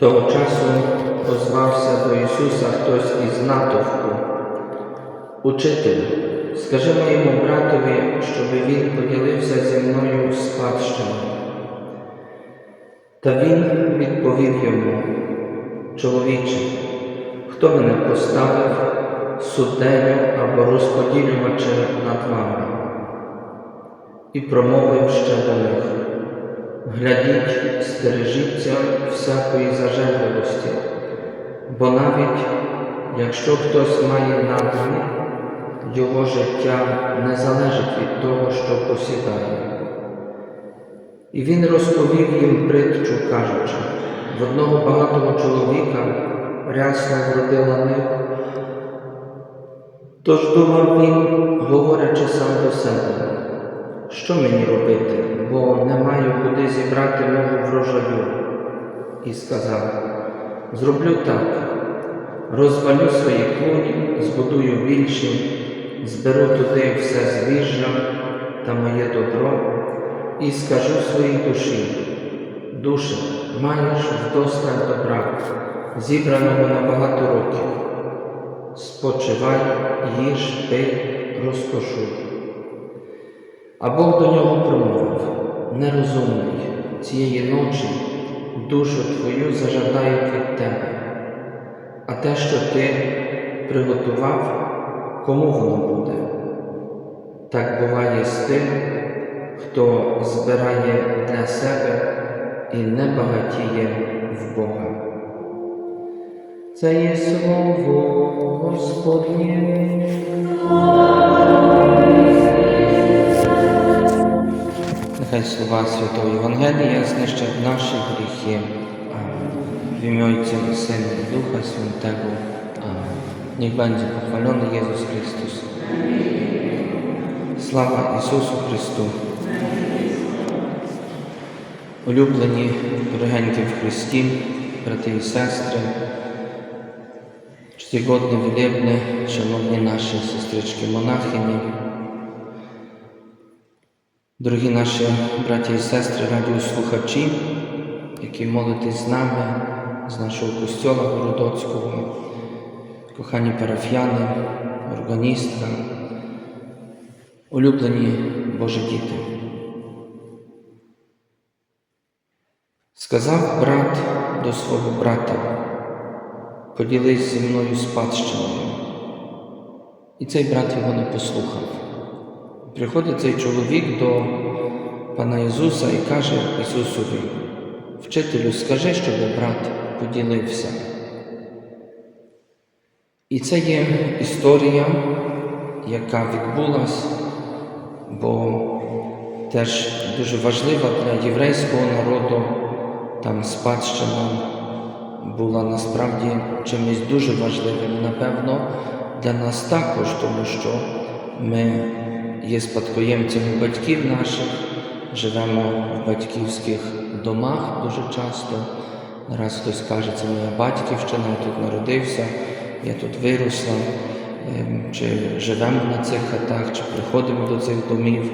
Того часу озвався до Ісуса хтось із натовпу. Учителю, скажи моєму братові, щоб він поділився зі мною спадщиною. Та він відповів йому, чоловіче, хто мене поставив суддею або розподілювачем над вами? І промовив ще до них, глядіть, стережіться всякої зажерливості, бо навіть якщо хтось має надмір, його життя не залежить від того, що посідає. І він розповів їм притчу, кажучи, в одного багатого чоловіка рясно вродила нива. Тож думав він, говорячи сам до себе, що мені робити, бо не маю куди зібрати мого врожаю. І сказав, зроблю так, розвалю свої клуні, збудую більші, зберу туди все збіжжя та моє добро і скажу своїй душі, душе, маєш вдосталь добра, зібраного на багато років. Спочивай, їж, пий, розкошуй. А Бог до нього нерозумний, цієї ночі душу твою зажадають від тебе, а те, що ти приготував, кому воно буде? Так буває з тим, хто збирає для себе і не багатіє в Бога. Це є слово Господнє. Нехай слова Святого Євангелія знищать наші гріхи. W imię Ojca i Syna i Ducha Świętego. Amen. Niech będzie pochwalony Jezus Chrystus. Слава Ісусу Христу! Улюблені дорогенькі в Христі, брати і сестри, чтігодні вілібні, шановні наші сестрички монахині, дорогі наші браті і сестри, радіослухачі, які молитесь з нами, з нашого костьола Городоцького, кохані парафіяни, органістка, улюблені Божі діти. Сказав брат до свого брата, поділись зі мною спадщиною. І цей брат його не послухав. Приходить цей чоловік до пана Ісуса і каже Ісусові, вчителю, скажи, щоб брат поділився. І це є історія, яка відбулась, бо теж дуже важлива для єврейського народу. Там спадщина була насправді чимось дуже важливим, напевно, для нас також, тому що ми є спадкоємцями батьків наших, живемо в батьківських домах дуже часто. Раз хтось каже, це моя батьківщина, я тут народився, я тут виросла, Ем, чи живемо на цих хатах, чи приходимо до цих домів.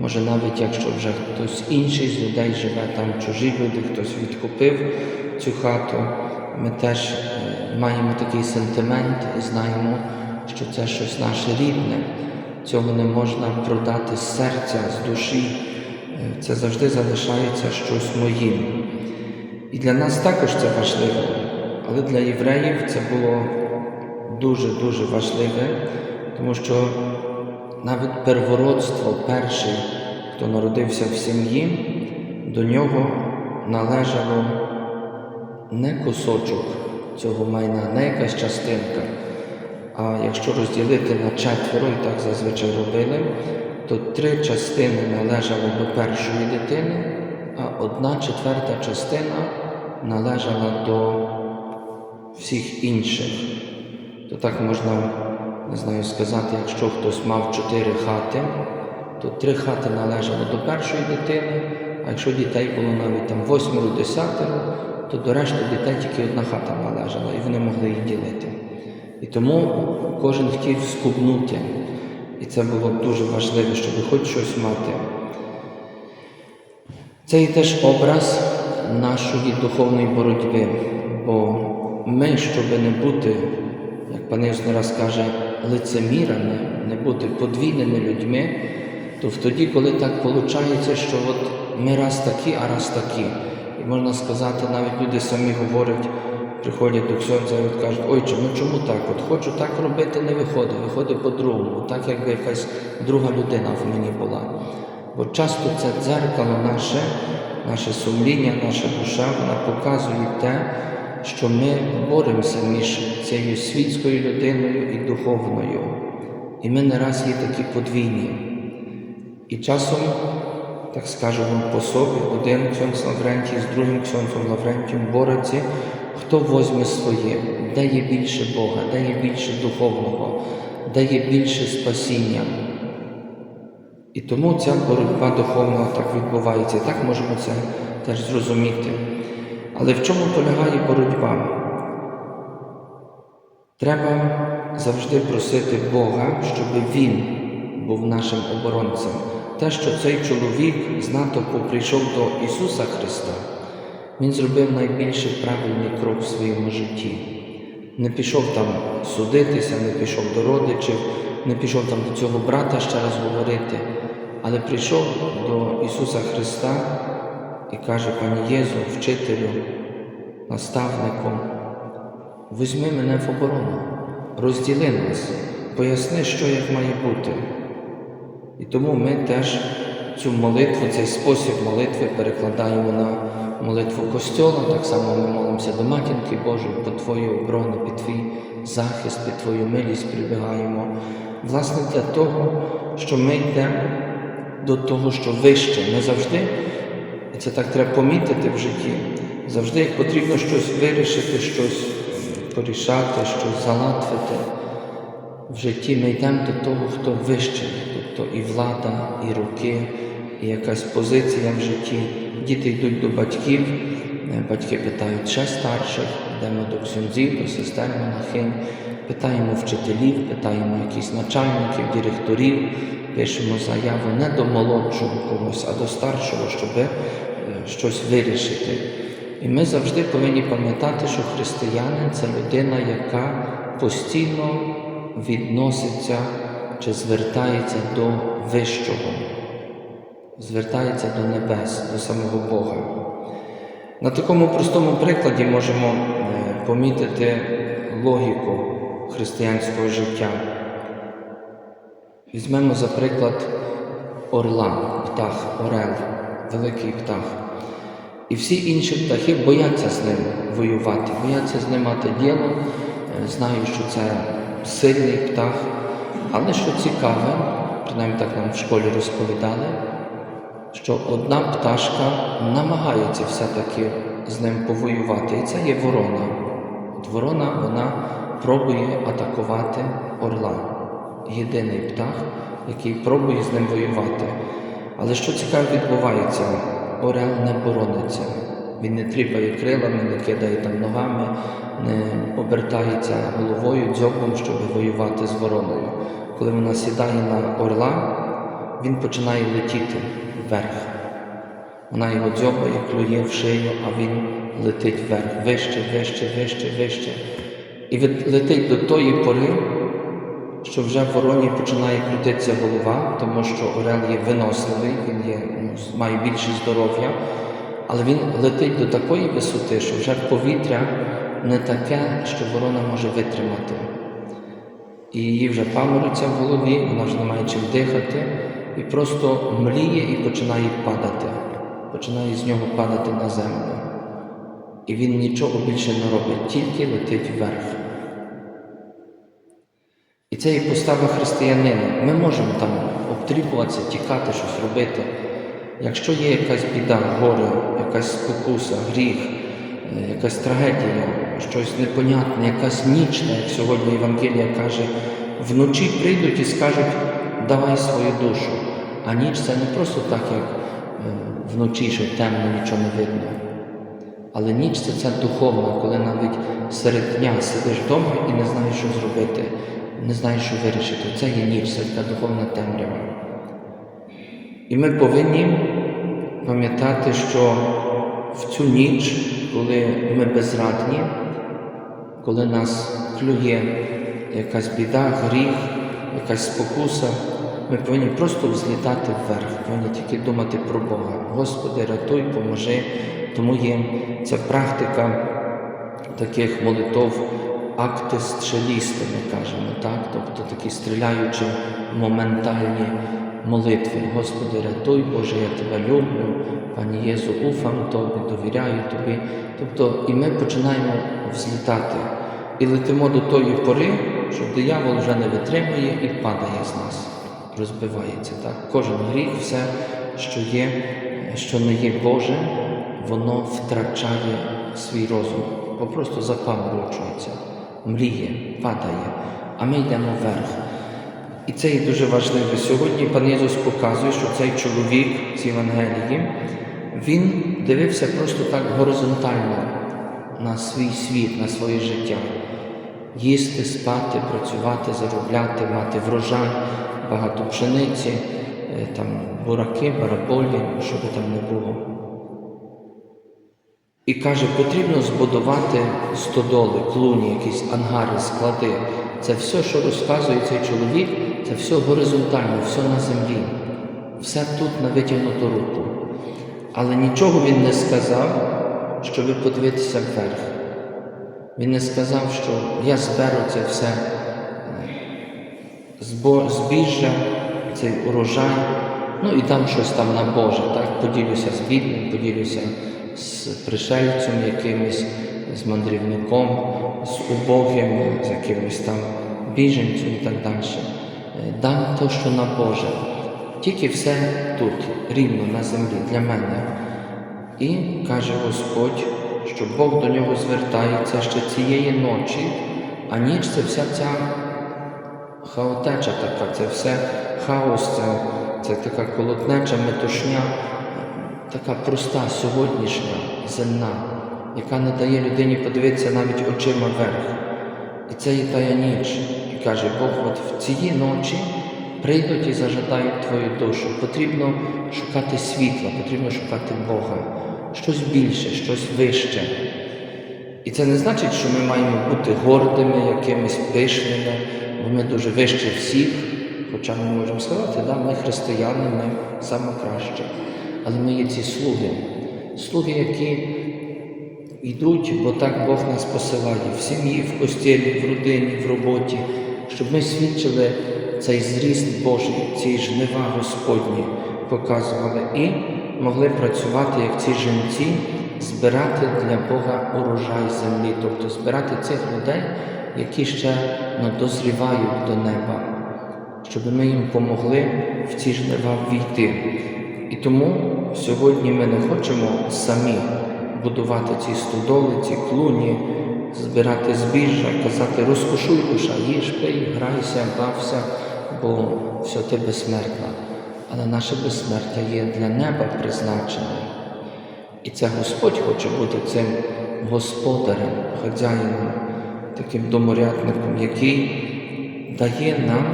Може, навіть якщо вже хтось інший з людей живе там, чужі люди, хтось відкупив цю хату, ми теж е, маємо такий сентимент і знаємо, що це щось наше рідне. Цього не можна продати з серця, з душі. Е, Це завжди залишається щось моїм. І для нас також це важливо, але для євреїв це було дуже-дуже важливе, тому що навіть первородство, перший, хто народився в сім'ї, до нього належало не кусочок цього майна, не якась частинка. А якщо розділити на четверо, і так зазвичай робили, то три частини належало до першої дитини, а одна четверта частина належала до всіх інших. То так можна, не знаю, сказати, якщо хтось мав чотири хати, то три хати належали до першої дитини, а якщо дітей було навіть там восьмеро, десятеро, то до решти дітей тільки одна хата належала, і вони могли її ділити. І тому кожен хотів скубнути. І це було дуже важливо, щоб хоч щось мати. Це є теж образ нашої духовної боротьби, бо ми, щоб не бути, як пан Ісус раз каже, лицемірами, не бути подвійними людьми, то тоді, коли так виходить, що от ми раз такі, а раз такі. І можна сказати, навіть люди самі говорять, приходять до ксьонця і кажуть, ой, ну чому так? От хочу так робити, не виходить, виходить по-другому, так якби якась друга людина в мені була. Бо часто це дзеркало наше, наше сумління, наша душа, вона показує те, що ми боремося між цією світською людиною і духовною. І ми не раз є такі подвійні. І часом, так скажу вам по собі, один ксьонц Лаврентій з другим ксьонцем Лаврентієм бореться, хто возьме своє, де є більше Бога, де є більше духовного, де є більше спасіння. І тому ця боротьба духовна так відбувається. Так можемо це теж зрозуміти. Але в чому полягає боротьба? Треба завжди просити Бога, щоб Він був нашим оборонцем. Те, що цей чоловік з натовпу прийшов до Ісуса Христа, Він зробив найбільший правильний крок в своєму житті. Не пішов там судитися, не пішов до родичів, не пішов там до цього брата ще раз говорити, але прийшов до Ісуса Христа і каже, Пані Єзу, вчителю, наставнику, візьми мене в оборону, розділи нас, поясни, що як має бути. І тому ми теж цю молитву, цей спосіб молитви перекладаємо на молитву Костьола. Так само ми молимося до Матінки Божої, по Твою оборону, під Твій захист, під Твою милість прибігаємо. Власне, для того, що ми йдемо до того, що вище, не завжди, і це так треба помітити в житті, завжди як потрібно щось вирішити, щось порішати, щось залатвити. В житті ми йдемо до того, хто вищий, тобто і влада, і руки, і якась позиція в житті. Діти йдуть до батьків, е, батьки питають ще старших, йдемо до ксюнзів, до сестер монахинь, питаємо вчителів, питаємо якихось начальників, директорів, пишемо заяву не до молодшого когось, а до старшого, щоб е, щось вирішити. І ми завжди повинні пам'ятати, що християнин це людина, яка постійно відноситься чи звертається до вищого, звертається до небес, до самого Бога. На такому простому прикладі можемо е, помітити логіку християнського життя. Візьмемо, за приклад, орла, птах, орел, великий птах. І всі інші птахи бояться з ним воювати, бояться з ним мати діло, Е, знають, що це сильний птах. Але що цікаве, принаймні так нам в школі розповідали, що одна пташка намагається все-таки з ним повоювати, і це є ворона. От ворона вона пробує атакувати орла. Єдиний птах, який пробує з ним воювати. Але що цікаво відбувається, орел не борониться. Він не тріпає крилами, не кидає там ногами, не обертається головою, дзьобом, щоб воювати з вороною. Коли вона сідає на орла, він починає летіти вверх. Вона його дзьобає, клює в шию, а він летить вверх, вище, вище, вище, вище. І летить до тої пори, що вже в вороні починає крутитися голова, тому що орел є виносливий, він є, ну, має більше здоров'я, але він летить до такої висоти, що вже повітря не таке, що ворона може витримати. І її вже памориться в голові, вона вже не має чим дихати, і просто мліє і починає падати, починає з нього падати на землю. І він нічого більше не робить, тільки летить вверх. І це є постава християнина. Ми можемо там обтріпуватися, тікати, щось робити. Якщо є якась біда, горе, якась спокуса, гріх, е, якась трагедія, щось непонятне, якась ніч, так як сьогодні Євангелія каже, вночі прийдуть і скажуть, давай свою душу. А ніч це не просто так, як вночі, що темно, нічого не видно. Але ніч це ця духовна, коли навіть серед дня сидиш вдома і не знаєш, що зробити, не знаєш, що вирішити. Це є ніч, це така духовна темрява. І ми повинні пам'ятати, що в цю ніч, коли ми безрадні, коли нас клює якась біда, гріх, якась спокуса, ми повинні просто взлітати вверх, повинні тільки думати про Бога. Господи, рятуй, поможи. Тому є ця практика таких молитов актис-челісти, ми кажемо, так? тобто такі стріляючі моментальні молитви. Господи, рятуй, Боже, я тебе люблю, Пані Єзу, уфам Тобі, довіряю Тобі. Тобто, і ми починаємо взлітати і летимо до тої пори, що диявол вже не витримує і падає з нас, розбивається. Так? Кожен гріх, все, що є, що не є Боже, воно втрачає свій розум, бо просто запаморочується, мріє, падає, а ми йдемо вверх. І це є дуже важливо. Сьогодні пан Ісус показує, що цей чоловік з Євангелії, він дивився просто так горизонтально на свій світ, на своє життя. Їсти, спати, працювати, заробляти, мати врожай, багато пшениці, е, там бураки, бараболі, що би там не було. І каже, потрібно збудувати стодоли, клуні, якісь ангари, склади. Це все, що розказує цей чоловік, це все горизонтально, все на землі, все тут на витягнуту руку. Але нічого він не сказав, щоб подивитися вверх. Він не сказав, що я зберу це все збіжжя, цей урожай, ну і там щось там на Боже, так? поділюся з бідним, поділюся з пришельцем якимось, з мандрівником, з убогим, з якимось там біженцем і так далі. Е, Дам то, що на Боже. Тільки все тут, рівно на землі, для мене. І каже Господь, що Бог до нього звертається ще цієї ночі, а ніч це вся ця хаотеча така, це все хаос, це, це така колотнеча метушня, така проста, сьогоднішня, земна, яка не дає людині подивитися навіть очима вверх. І це є тая ніч. І каже Бог, от в цієї ночі прийдуть і зажадають твою душу. Потрібно шукати світла, потрібно шукати Бога, щось більше, щось вище. І це не значить, що ми маємо бути гордими, якимись пишними, бо ми дуже вище всіх. Хоча ми можемо сказати, да, ми християни, ми саме. Але ми є ці слуги, слуги, які йдуть, бо так Бог нас посилає в сім'ї, в постілі, в родині, в роботі, щоб ми свідчили цей зріст Божий, ці жнива Господні показували і могли працювати, як ці жінці, збирати для Бога урожай землі, тобто збирати цих людей, які ще дозрівають до неба, щоб ми їм помогли в ці жнива війти. І тому сьогодні ми не хочемо самі будувати ці стодоли, ці клуні, збирати збіжжя, казати розкошуй душа, їж, пий, грайся, бався, бо все ти безсмертна. Але наше безсмертя є для неба призначене. І це Господь хоче бути цим господарем, хазяїном, таким доморядником, який дає нам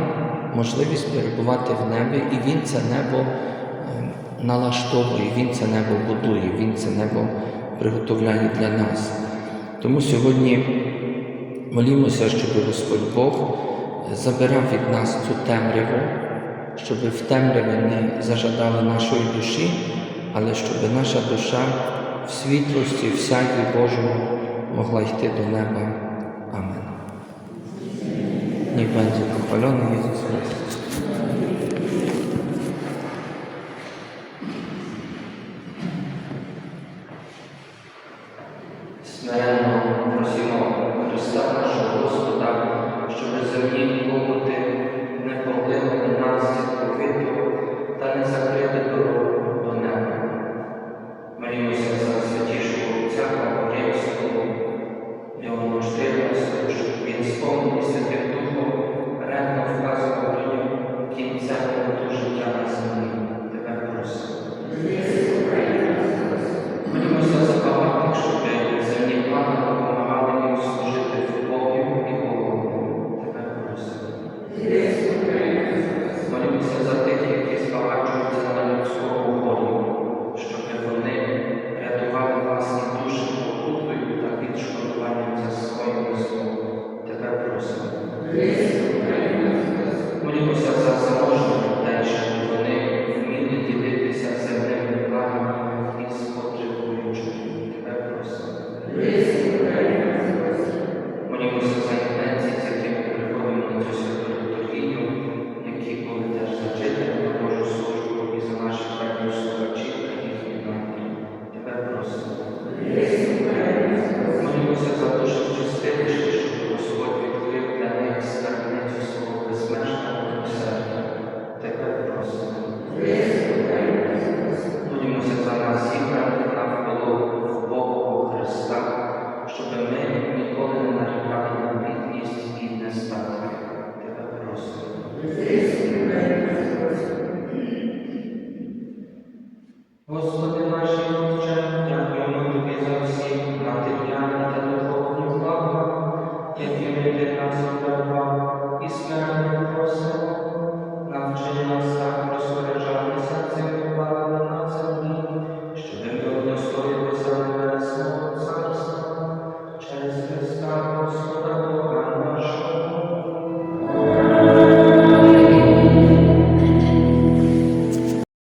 можливість перебувати в небі, і Він це небо е, налаштовує, Він це небо будує, Він це небо приготовляє для нас. Тому сьогодні молімося, щоб Господь Бог забирав від нас цю темряву, щоб в темряві не зажадали нашої душі, але щоб наша душа в світлості, в сяйві Божому могла йти до неба. Амен. Niech będzie pochwalony Jezus Chrystus. Смиренно просимо Христа нашого Господа, щоб земні клопоти не повлили на нас цілковито